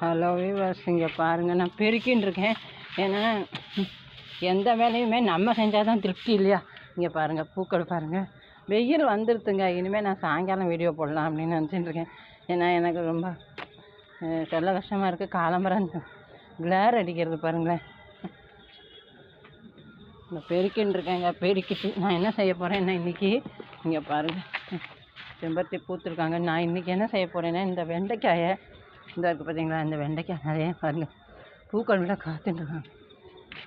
Hello viewers இங்கே பாருங்கள் நான் பெருக்கின்னு இருக்கேன். ஏன்னா எந்த வேலையுமே நம்ம செஞ்சால் தான் திருப்தி இல்லையா? இங்கே பாருங்கள் பூக்கள் பாருங்கள் வெயில் வந்துடுதுங்க இனிமேல் நான் சாயங்காலம் வீடியோ போடலாம் அப்படின்னு நினச்சிட்டு இருக்கேன். ஏன்னா எனக்கு ரொம்ப செல்ல சொல்ல கஷ்டமாக இருக்குது காலம்பரம் கிளேர் அடிக்கிறது பாருங்களேன். இந்த பெருக்கின்னு இருக்கேங்க. பெருக்கிட்டு நான் என்ன செய்ய போகிறேன்னா இன்றைக்கி இங்கே பாருங்கள் செம்பருத்தி பூத்துருக்காங்க. நான் இன்றைக்கி என்ன செய்ய போகிறேன்னா இந்த வெண்டைக்காயை இந்த இருக்குது பார்த்தீங்களா இந்த வெண்டைக்காய் நிறைய பாருங்கள் பூக்கள் விட காத்துட்டுருக்காங்க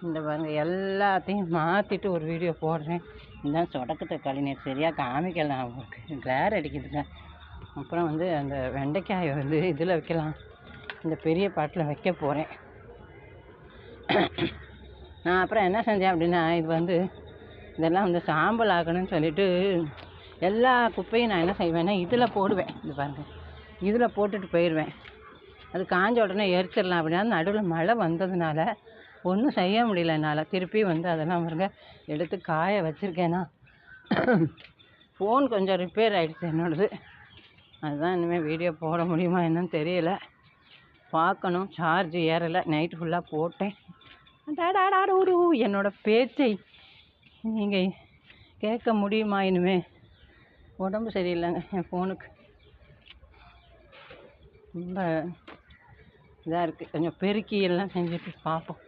இந்த பாருங்கள் எல்லாத்தையும் மாற்றிட்டு ஒரு வீடியோ போடுறேன். இந்த சொடக்கு தக்காளி நேற்று சரியாக காமிக்கலாம் அவங்களுக்கு கிளேர் அடிக்குதுங்க. அப்புறம் வந்து அந்த வெண்டைக்காயை வந்து இதில் வைக்கலாம். இந்த பெரிய பாட்டில் வைக்க போகிறேன் நான் அப்புறம் என்ன செஞ்சேன் அப்படின்னா இது வந்து இதெல்லாம் வந்து சாம்பல் ஆக்கணும்னு சொல்லிட்டு எல்லா குப்பையும் நான் என்ன செய்வேன்னா இதில் போடுவேன். இது பாருங்கள் இதில் போட்டுட்டு போயிடுவேன். அது காஞ்ச உடனே எரிச்சிடலாம் அப்படின்னா நடுவில் மழை வந்ததுனால ஒன்றும் செய்ய முடியல என்னால். திருப்பி வந்து அதெல்லாம் பாருங்க எடுத்து காய வச்சுருக்கேனா. ஃபோன் கொஞ்சம் ரிப்பேர் ஆகிடுச்சு என்னோடது. அதுதான் இனிமேல் வீடியோ போட முடியுமா என்னன்னு தெரியல. பார்க்கணும் சார்ஜ் ஏறலை நைட்டு ஃபுல்லாக போட்டேன். டாடாடாடூடு என்னோடய பேச்சை நீங்கள் கேட்க முடியுமா இனிமே? உடம்பு சரியில்லைங்க என் ஃபோனுக்கு ரொம்ப இதாக இருக்குது கொஞ்சம் பெருக்கி எல்லாம் செஞ்சுட்டு பார்ப்போம்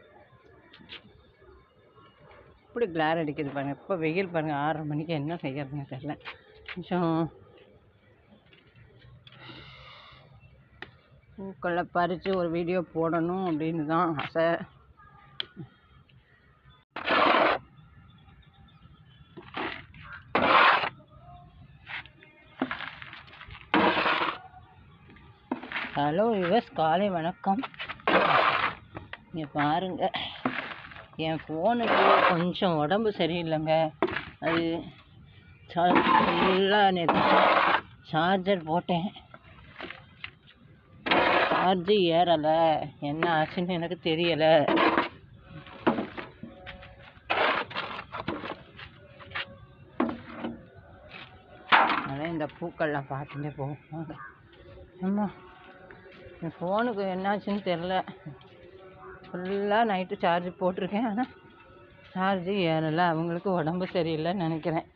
இப்படி கிளார் அடிக்குது பாருங்கள் இப்போ வெயில் பாருங்கள் ஆறரை மணிக்கு என்ன செய்யறதுன்னு தெரில கொஞ்சம் பூக்களை பறித்து ஒரு வீடியோ போடணும் அப்படின்னு தான் ஆசை. ஹலோ யுவஸ் காலை வணக்கம். இங்கே பாருங்கள் என் ஃபோனுக்கு கொஞ்சம் உடம்பு சரியில்லைங்க. அது ஃபுல்லாக நேற்று சார்ஜர் போட்டேன். சார்ஜு ஏறலை. என்ன ஆச்சுன்னு எனக்கு தெரியலை. அதான் இந்த பூக்கள்லாம் பார்த்துட்டே போவாங்க ஆமாம் என் ஃபோனுக்கு என்னாச்சுன்னு தெரில ஃபுல்லாக நைட்டு சார்ஜ் போட்டிருக்கேன். ஆனால் சார்ஜு ஏறலை. அவங்களுக்கு உடம்பு சரியில்லைன்னு நினைக்கிறேன்.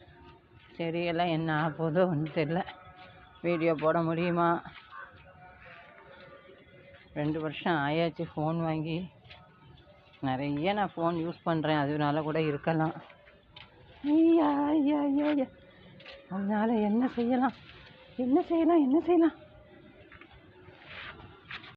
சரியெல்லாம் என்ன ஆக போதோ ஒன்றும் தெரில வீடியோ போட முடியுமா? ரெண்டு வருஷம் ஆயாச்சு ஃபோன் வாங்கி. நிறைய நான் ஃபோன் யூஸ் பண்ணுறேன் அதனால கூட இருக்கலாம். ஐயா ஐயா ஐயா ஐயா. அதனால் என்ன செய்யலாம்? என்ன செய்யலாம்? என்ன செய்யலாம்?